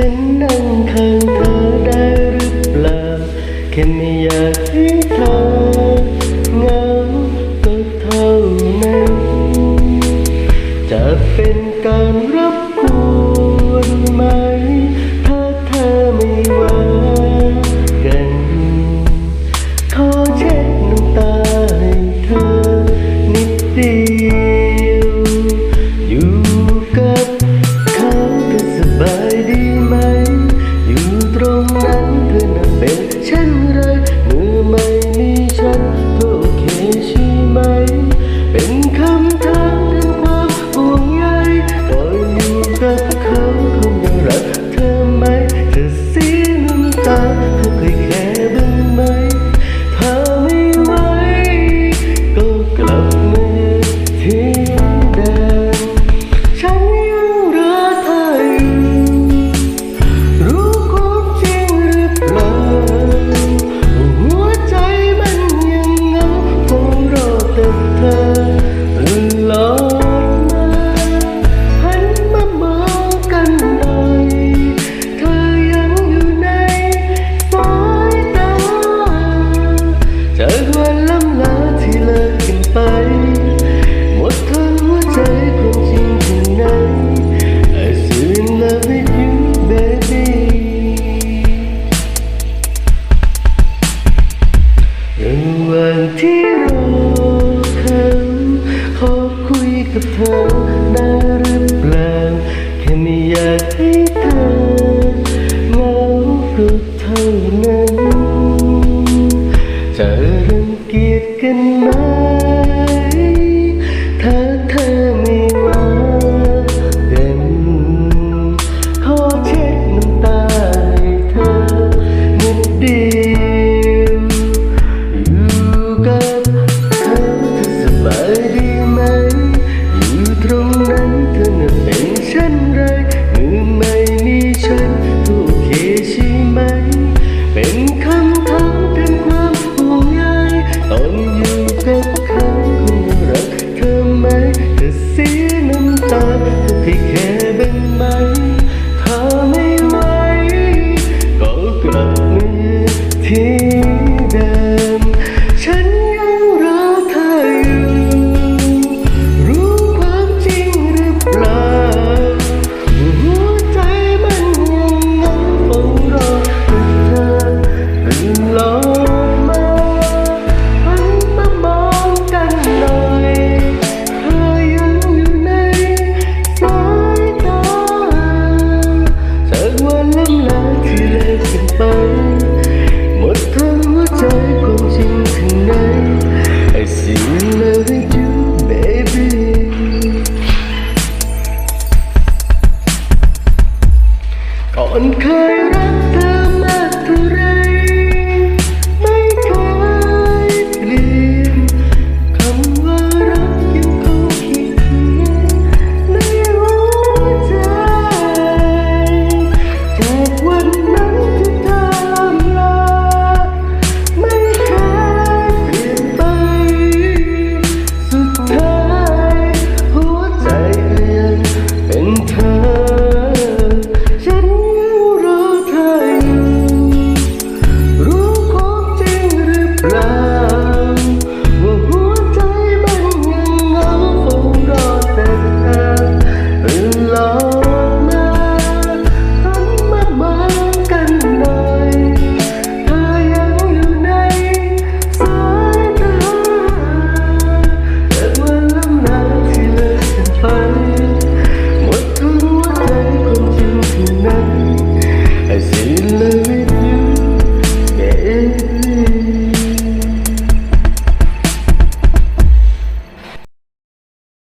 ฉันนั่งข้างเธอได้หรือเปล่าแค่ไม่อยากให้เธองาก็เท่านั้นจะเป็นการรับ ได้รือเล่าแค่ไม่อยากให้เธอเหงาเพรเท่านั้นจะรังเกียจกันไหม take care.